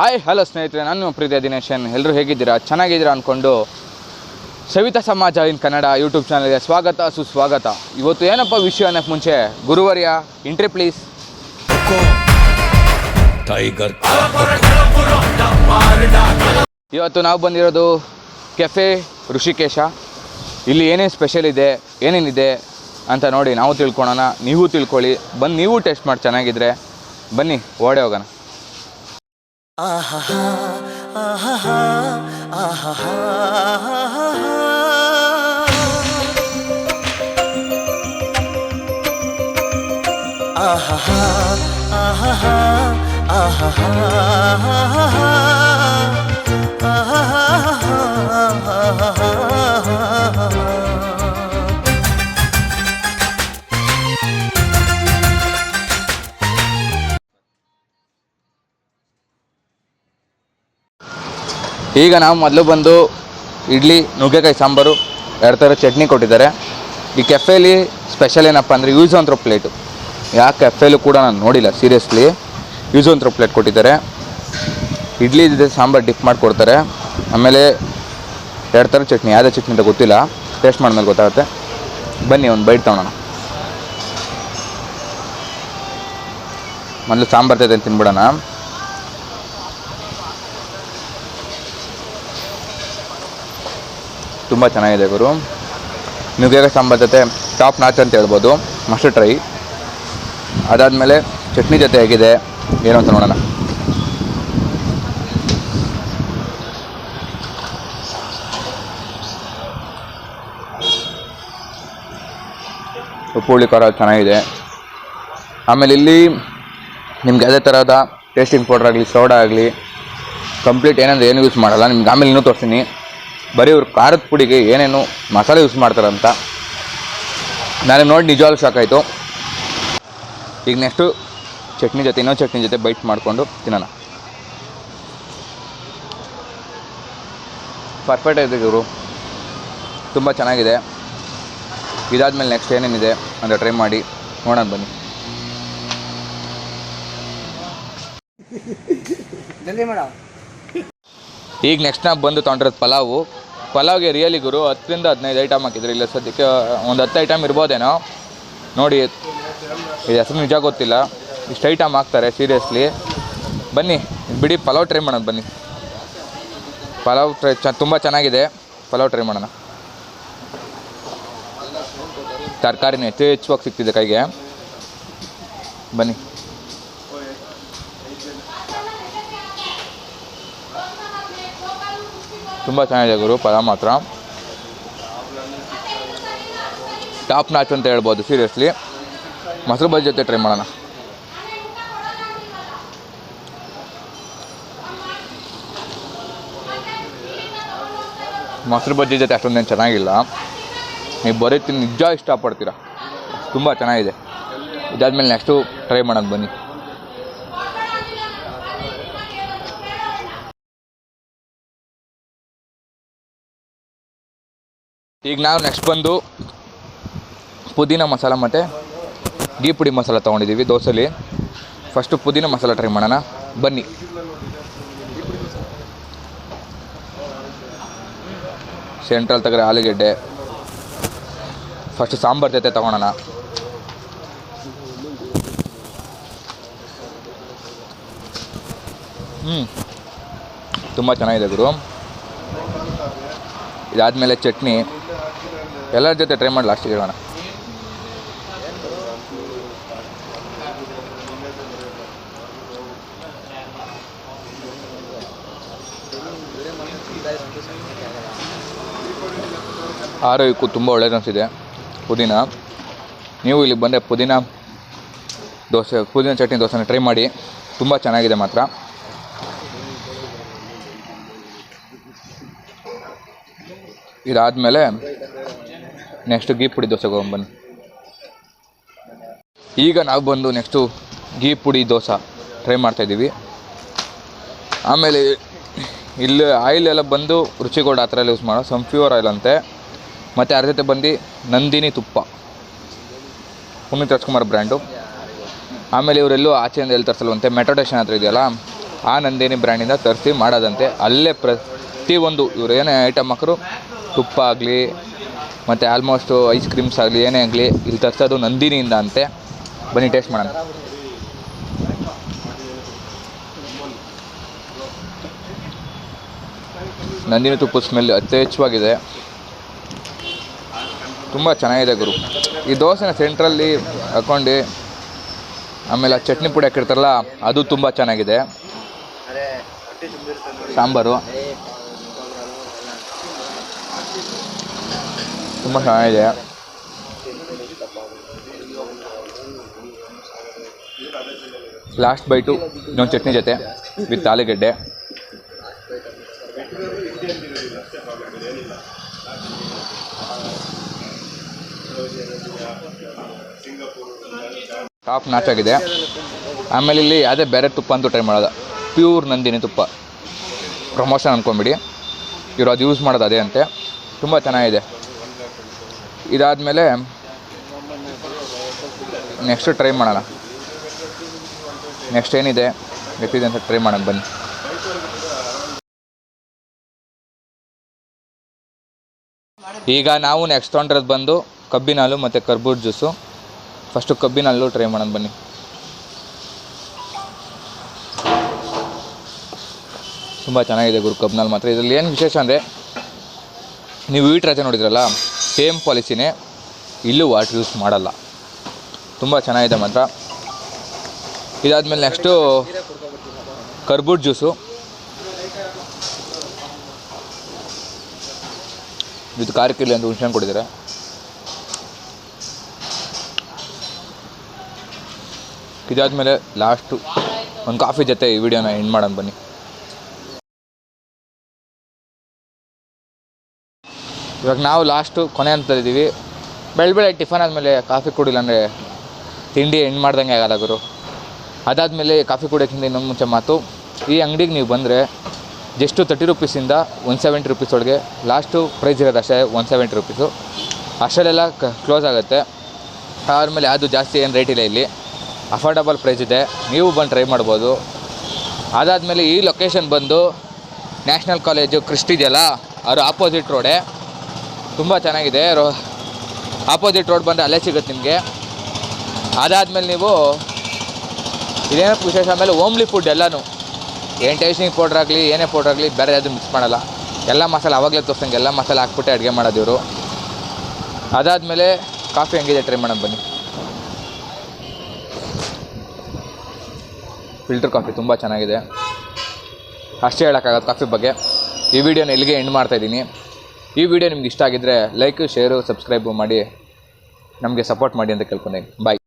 Hi hello ಸ್ನೇಹಿತರೆ ನಾನು ಪ್ರೀತಿಯ ದಿನೇಶನ್ ಎಲ್ಲರೂ ಹೇಗಿದ್ದೀರಾ? ಚೆನ್ನಾಗಿದ್ದೀರಾ ಅಂದ್ಕೊಂಡು ಸವಿತಾ ಸಮಾಜ ಇನ್ ಕನ್ನಡ ಯೂಟ್ಯೂಬ್ ಚಾನಲ್ಗೆ ಸ್ವಾಗತ ಸುಸ್ವಾಗತ. ಇವತ್ತು ಏನಪ್ಪ ವಿಷಯ ಅನ್ನೋಕ್ಕೆ ಮುಂಚೆ? ಗುರುವರ್ಯ ಇಂಟ್ರಿ ಪ್ಲೀಸ್ ಟೈಗರ್ ಇವತ್ತು ನಾವು ಬಂದಿರೋದು ಕೆಫೆ ಋಷಿಕೇಶ. ಇಲ್ಲಿ ಏನೇನು ಸ್ಪೆಷಲ್ ಇದೆ ಏನೇನಿದೆ ಅಂತ ನೋಡಿ ನಾವು ತಿಳ್ಕೊಳೋಣ ನೀವು ತಿಳ್ಕೊಳ್ಳಿ. ಬಂದು ನೀವು ಟೆಸ್ಟ್ ಮಾಡಿ ಚೆನ್ನಾಗಿದ್ರೆ. ಬನ್ನಿ ಓಡೇ ಹೋಗೋಣ. ആഹാ ആഹാ ആഹാ ആഹാ ആഹാ ആഹാ ആഹാ ಈಗ ನಾವು ಮೊದಲು ಬಂದು ಇಡ್ಲಿ, ನುಗ್ಗೆಕಾಯಿ, ಸಾಂಬಾರು ಎರಡು ಥರ ಚಟ್ನಿ ಕೊಟ್ಟಿದ್ದಾರೆ. ಈ ಕೆಫೆಲಿ ಸ್ಪೆಷಲ್ ಏನಪ್ಪ ಅಂದರೆ ಯೂಸ್ ಅಂತ್ರೋ ಪ್ಲೇಟು. ಯಾವ ಕೆಫೆಲೂ ಕೂಡ ನಾನು ನೋಡಿಲ್ಲ ಸೀರಿಯಸ್ಲಿ ಯೂಸ್ ಅಂತ್ರೋ ಪ್ಲೇಟ್ ಕೊಟ್ಟಿದ್ದಾರೆ. ಇಡ್ಲಿ ಇದೆ ಸಾಂಬಾರು ಡಿಪ್ ಮಾಡಿ ಕೊಡ್ತಾರೆ ಆಮೇಲೆ ಎರಡು ಥರ ಚಟ್ನಿ, ಯಾವುದೇ ಚಟ್ನಿ ಅಂತ ಗೊತ್ತಿಲ್ಲ. ಟೇಸ್ಟ್ ಮಾಡಿದ್ಮೇಲೆ ಗೊತ್ತಾಗುತ್ತೆ. ಬನ್ನಿ, ಒಂದು ಬೈಟ್ ತೊಗೊಳೋಣ ಮೊದಲು ಸಾಂಬಾರು ತೈತೆ ತುಂಬ ಚೆನ್ನಾಗಿದೆ ಗುರು. ನುಗ್ಗೆಕಾಯಿ ಸಾಂಬಾರ್ ಜೊತೆ ಟಾಪ್ ನಾಚ್ ಅಂತ ಹೇಳ್ಬೋದು. ಮಸ್ಟ್ ಟ್ರೈ ಅದಾದಮೇಲೆ ಚಟ್ನಿ ಜೊತೆ ಹೇಗಿದೆ, ಏನು ಅಂತ ನೋಡೋಣ. ಉಪ್ಪು ಹುಳಿ ಖಾರ ಚೆನ್ನಾಗಿದೆ. ಆಮೇಲೆ ಇಲ್ಲಿ ನಿಮ್ಗೆ ಯಾವುದೇ ಥರದ ಟೇಸ್ಟಿಂಗ್ ಪೌಡ್ರ್ ಆಗಲಿ ಸೋಡಾ ಆಗಲಿ ಕಂಪ್ಲೀಟ್ ಏನಂದ್ರೆ ಏನು ಯೂಸ್ ಮಾಡಲ್ಲ. ನಿಮ್ಗೆ ಆಮೇಲೆ ಇನ್ನೂ ತೋರಿಸ್ತೀನಿ. ಬರೀ ಇವ್ರು ಖಾರದ ಪುಡಿಗೆ ಏನೇನು ಮಸಾಲೆ ಯೂಸ್ ಮಾಡ್ತಾರಂತ. ನಾನು ನೋಡಿ ನಿಜವಾಗ್ಲೂ ಶಾಕ್ ಆಯಿತು. ಈಗ ನೆಕ್ಸ್ಟು ಚಟ್ನಿ ಜೊತೆ ಇನ್ನೊಂದು ಚಟ್ನಿ ಜೊತೆ ಬೈಟ್ ಮಾಡಿಕೊಂಡು ತಿನ್ನೋಣ. ಪರ್ಫೆಕ್ಟ್ ಆಗಿದೆ ಇವರು ತುಂಬ ಚೆನ್ನಾಗಿದೆ. ಇದಾದಮೇಲೆ ನೆಕ್ಸ್ಟ್ ಏನೇನಿದೆ ಅಂತ ಟ್ರೈ ಮಾಡಿ ನೋಡೋಣ ಬನ್ನಿ. ಈಗ ನೆಕ್ಸ್ಟ್ ನಾವು ಬಂದು ತೊಗೊಂಡಿರೋದು ಪಲಾವು. ಪಲಾವ್ಗೆ ರಿಯಲಿ ಗುರು, ಹತ್ತರಿಂದ ಹದಿನೈದು ಐಟಮ್ ಹಾಕಿದ್ರು. ಇಲ್ಲ ಸದ್ಯಕ್ಕೆ ಒಂದು ಹತ್ತು ಐಟಮ್ ಇರ್ಬೋದೇನೋ? ನೋಡಿ ಇದು ಹೆಸರು ನಿಜ ಗೊತ್ತಿಲ್ಲ. ಇಷ್ಟು ಐಟಮ್ ಹಾಕ್ತಾರೆ ಸೀರಿಯಸ್ಲಿ ಬನ್ನಿ, ಬಿಡಿ, ಪಲಾವ್ ಟ್ರೈ ಮಾಡೋಣ, ಬನ್ನಿ. ಪಲಾವ್ ಟ್ರೈ ಚ, ತುಂಬ ಚೆನ್ನಾಗಿದೆ. ಪಲಾವ್ ಟ್ರೈ ಮಾಡೋಣ. ತರಕಾರಿನ ಯಥೇಚ್ಛವಾಗಿ ಸಿಗ್ತಿದೆ ಕೈಗೆ. ಬನ್ನಿ. ತುಂಬ ಚೆನ್ನಾಗಿದೆ ಗುರು ಪದ ಮಾತ್ರ ಟಾಪ್ ನಾಚ್ ಅಂತ ಹೇಳ್ಬೋದು ಸೀರಿಯಸ್ಲಿ ಮೊಸರು ಬಜ್ಜಿ ಜೊತೆ ಟ್ರೈ ಮಾಡೋಣ. ಮೊಸರು ಬಜ್ಜಿ ಜೊತೆ ಅಷ್ಟೊಂದೇನು ಚೆನ್ನಾಗಿಲ್ಲ. ನೀವು ಬರೀ ತಿಂದು ನಿಜ ಇಷ್ಟಪಡ್ತೀರ. ತುಂಬ ಚೆನ್ನಾಗಿದೆ. ಇದಾದ್ಮೇಲೆ ನೆಕ್ಸ್ಟು ಟ್ರೈ ಮಾಡೋಣ, ಬನ್ನಿ. ಈಗ ನಾವು ನೆಕ್ಸ್ಟ್ ಬಂದು ಪುದೀನ ಮಸಾಲ ಮತ್ತು ಗೀ ಪುಡಿ ಮಸಾಲ ತೊಗೊಂಡಿದ್ದೀವಿ ದೋಸೆಲಿ. ಫಸ್ಟು ಪುದೀನ ಮಸಾಲ ಟ್ರೈ ಮಾಡೋಣ. ಬನ್ನಿ. ಸೆಂಟ್ರಲ್ ತಗ್ರೆ ಆಲೂಗೆಡ್ಡೆ. ಫಸ್ಟ್ ಸಾಂಬಾರ್ ಜೊತೆ ತೊಗೊಳೋಣ. ಹ್ಞೂ ತುಂಬ ಚೆನ್ನಾಗಿದೆ ಗುರು. ಇದಾದಮೇಲೆ ಚಟ್ನಿ. ಎಲ್ಲರ ಜೊತೆ ಟ್ರೈ ಮಾಡಿ ಲಾಸ್ಟಿಗೆ ಹೇಳೋಣ ಆರೋಗ್ಯಕ್ಕೂ ತುಂಬ ಒಳ್ಳೇದು ಅನಿಸಿದೆ ಪುದೀನ, ನೀವು ಇಲ್ಲಿ ಬಂದರೆ ಪುದೀನ ದೋಸೆ, ಪುದೀನ ಚಟ್ನಿ ದೋಸೆನ ಟ್ರೈ ಮಾಡಿ. ತುಂಬ ಚೆನ್ನಾಗಿದೆ ಮಾತ್ರ. ಇದಾದಮೇಲೆ ನೆಕ್ಸ್ಟ್ ಗೀ ಪುಡಿ ದೋಸೆ ಹೋಗ್ಬನ್ನಿ ಈಗ ನಾವು ಬಂದು ನೆಕ್ಸ್ಟು ಗೀ ಪುಡಿ ದೋಸೆ ಟ್ರೈ ಮಾಡ್ತಾಯಿದ್ದೀವಿ ಆಮೇಲೆ ಇಲ್ಲಿ ಆಯಿಲ್ ಎಲ್ಲ ಬಂದು ರುಚಿಗೋಡ್ ಆ ಥರ ಎಲ್ಲ ಯೂಸ್ ಮಾಡೋ ಸನ್ಫ್ಯೂರ್ ಆಯಿಲ್ ಅಂತೆ. ಮತ್ತು ಅದ್ರ ಜೊತೆ ಬಂದು ನಂದಿನಿ ತುಪ್ಪ. ಪುನೀತ್ ರಾಜ್ಕುಮಾರ್ ಬ್ರ್ಯಾಂಡು. ಆಮೇಲೆ ಇವರೆಲ್ಲೂ ಆಚೆಯಿಂದ ಎಲ್ಲಿ ತರಿಸಲ್ವಂತೆ? ಮೆಟ್ರೋ ಸ್ಟೇಷನ್ ಹತ್ರ ಇದೆಯಲ್ಲ? ಆ ನಂದಿನಿ ಬ್ರ್ಯಾಂಡಿಂದ ತರಿಸಿ ಮಾಡೋದಂತೆ. ಅಲ್ಲೇ ಪ್ರತಿಯೊಂದು ಇವ್ರು ಏನೇ ಐಟಮ್ ಹಾಕರು, ತುಪ್ಪ ಆಗಲಿ ಮತ್ತು ಆಲ್ಮೋಸ್ಟು ಐಸ್ ಕ್ರೀಮ್ಸ್ ಆಗಲಿ, ಏನೇ ಆಗಲಿ, ಇಲ್ಲಿ ತರಿಸೋದು ನಂದಿನಿಯಿಂದ ಅಂತೆ. ಬನ್ನಿ ಟೇಸ್ಟ್ ಮಾಡೋಣ. ನಂದಿನಿ ತುಪ್ಪದ ಸ್ಮೆಲ್ ಯಥೇಚ್ಛವಾಗಿದೆ ತುಂಬ ಚೆನ್ನಾಗಿದೆ ಗುರು. ಈ ದೋಸೆನ ಸೆಂಟ್ರಲ್ಲಿ ಹಾಕ್ಕೊಂಡು ಆಮೇಲೆ ಚಟ್ನಿ ಪುಡಿ ಹಾಕಿರ್ತಾರಲ್ಲ, ಅದು ತುಂಬ ಚೆನ್ನಾಗಿದೆ. ಸಾಂಬಾರು. ತುಂಬ ಚೆನ್ನಾಗಿದೆ ಲಾಸ್ಟ್ ಬೈಟು ಇನ್ನೊಂದು ಚಟ್ನಿ ಜೊತೆ ವಿತ್ ಆಲೂಗಡ್ಡೆ ಟಾಪ್ ನಾಚ್ ಆಗಿದೆ ಆಮೇಲೆ ಇಲ್ಲಿ ಯಾವುದೇ ಬೇರೆ ತುಪ್ಪ ಅಂತೂ ಟ್ರೈ ಮಾಡೋದು. ಪ್ಯೂರ್ ನಂದಿನಿ ತುಪ್ಪ. ಪ್ರಮೋಷನ್ ಅಂದ್ಕೊಂಬಿಡಿ ಇವರು ಅದು ಯೂಸ್ ಮಾಡೋದು ಅದೇ ಅಂತೆ. ತುಂಬ ಚೆನ್ನಾಗಿದೆ. ಇದಾದಮೇಲೆ ನೆಕ್ಸ್ಟ್ ಟ್ರೈ ಮಾಡೋಣ. ನೆಕ್ಸ್ಟ್ ಏನಿದೆ? ಎತ್ತಿದೆ ಅಂತ ಟ್ರೈ ಮಾಡೋಣ, ಬನ್ನಿ. ಈಗ ನಾವು ನೆಕ್ಸ್ಟ್ ತೊಗೊಂಡಿರೋದು ಬಂದು ಕಬ್ಬಿನ ಹಾಲು ಮತ್ತು ಕರ್ಬೂಜ್ ಜ್ಯೂಸು ಫಸ್ಟು ಕಬ್ಬಿನ ಹಾಲು ಟ್ರೈ ಮಾಡೋಣ, ಬನ್ನಿ. ತುಂಬ ಚೆನ್ನಾಗಿದೆ ಗುರು ಕಬ್ಬಿನಲ್ಲಿ ಮಾತ್ರ. ಇದರಲ್ಲಿ ಏನು ವಿಶೇಷ ಅಂದರೆ, ನೀವು ವೀಟ್ ರಜೆ ನೋಡಿದ್ರಲ್ಲ? ಸೇಮ್ ಪಾಲಿಸಿನೇ ಇಲ್ಲೂ ವಾಟ್ರ್ ಯೂಸ್ ಮಾಡಲ್ಲ. ತುಂಬ ಚೆನ್ನಾಗಿದೆ ಮಾತ್ರ. ಇದಾದಮೇಲೆ ನೆಕ್ಸ್ಟು ಕರ್ಬೂಟ್ ಜ್ಯೂಸು. ಇದು ಖಾರಕ್ಕಿಲ್ಲ ಅಂತ ಹುಣ್ಸೆ ಕೊಟ್ಟಿದ್ದಾರೆ. ಇದಾದಮೇಲೆ ಲಾಸ್ಟು ಒಂದು ಕಾಫಿ ಜೊತೆ ಈ ವಿಡಿಯೋನ ಎಂಡ್ ಮಾಡೋಣ ಬನ್ನಿ. ಇವಾಗ ನಾವು ಲಾಸ್ಟು ಕೊನೆ ಅಂತ ಬೆಳ ಬೆಳೆ ಟಿಫನ್ ಆದಮೇಲೆ ಕಾಫಿ ಕುಡಿಲ್ಲ ಅಂದರೆ ತಿಂಡಿ ಎಂಡ್ ಮಾಡ್ದಂಗೆ ಆಗಲ್ಲ ಗುರು. ಅದಾದಮೇಲೆ ಕಾಫಿ ಕುಡಿಯೋಕ್ಕಿಂತ ಇನ್ನೊಂದು ಮುಂಚೆ ಮಾತು, ಈ ಅಂಗಡಿಗೆ ನೀವು ಬಂದರೆ ಜಸ್ಟು ತರ್ಟಿ ರುಪೀಸಿಂದ ಒನ್ ಸೆವೆಂಟಿ ರುಪೀಸ್ ಒಳಗೆ ಲಾಸ್ಟು ಪ್ರೈಸ್ ಇರೋದು ಅಷ್ಟೇ ಒನ್ ಸೆವೆಂಟಿ ರುಪೀಸು ಅಷ್ಟರಲ್ಲೆಲ್ಲ ಕ ಕ್ಲೋಸ್ ಆಗುತ್ತೆ. ಆದಮೇಲೆ ಅದು ಜಾಸ್ತಿ ಏನು ರೇಟ್ ಇಲ್ಲ ಇಲ್ಲಿ. ಅಫೋರ್ಡಬಲ್ ಪ್ರೈಸ್ ಇದೆ. ನೀವು ಬಂದು ಟ್ರೈ ಮಾಡ್ಬೋದು. ಅದಾದಮೇಲೆ ಈ ಲೊಕೇಶನ್ ಬಂದು ನ್ಯಾಷನಲ್ ಕಾಲೇಜು ಕ್ರಿಸ್ಟ್ ಇದೆಯಲ್ಲ ಅವರು ಆಪೋಸಿಟ್ ರೋಡೇ ತುಂಬ ಚೆನ್ನಾಗಿದೆ. ರೋ ಆಪೋಸಿಟ್ ರೋಡ್ ಬಂದರೆ ಅಲ್ಲೇ ಸಿಗುತ್ತೆ ನಿಮಗೆ. ಅದಾದಮೇಲೆ ನೀವು ಇದೇನಕ್ಕೆ ವಿಶೇಷ? ಆಮೇಲೆ ಓಮ್ಲಿ ಫುಡ್ ಎಲ್ಲನೂ. ಏನು ಟೇಸ್ಟಿಂಗ್ ಪೌಡ್ರ್ ಆಗಲಿ, ಏನೇ ಪೌಡ್ರ್ ಆಗಲಿ, ಬೇರೆ ಯಾವುದು ಮಿಕ್ಸ್ ಮಾಡಲ್ಲ. ಎಲ್ಲ ಮಸಾಲೆ ಅವಾಗಲೇ ತೋರಿಸಂಗೆ ಎಲ್ಲ ಮಸಾಲೆ ಹಾಕ್ಬಿಟ್ಟೆ ಅಡುಗೆ ಮಾಡೋದು ಇವರು. ಅದಾದಮೇಲೆ ಕಾಫಿ ಹೆಂಗಿದೆ ಟ್ರೈ ಮಾಡೋಣ ಬನ್ನಿ. ಫಿಲ್ಟರ್ ಕಾಫಿ ತುಂಬ ಚೆನ್ನಾಗಿದೆ. ಅಷ್ಟೇ ಹೇಳೋಕ್ಕಾಗತ್ತೆ ಕಾಫಿ ಬಗ್ಗೆ. ಈ ವಿಡಿಯೋನ ಇಲ್ಲಿಗೆ ಎಂಡ್ ಮಾಡ್ತಾಯಿದ್ದೀನಿ ಈ ವಿಡಿಯೋ ನಿಮ್ಗೆ ಇಷ್ಟ ಆಗಿದ್ರೆ ಲೈಕ್ ಶೇರು ಸಬ್ಸ್ಕ್ರೈಬು ಮಾಡಿ. ನಮಗೆ ಸಪೋರ್ಟ್ ಮಾಡಿ ಅಂತ ಕೇಳ್ಕೊಂಡೆ. ಬಾಯ್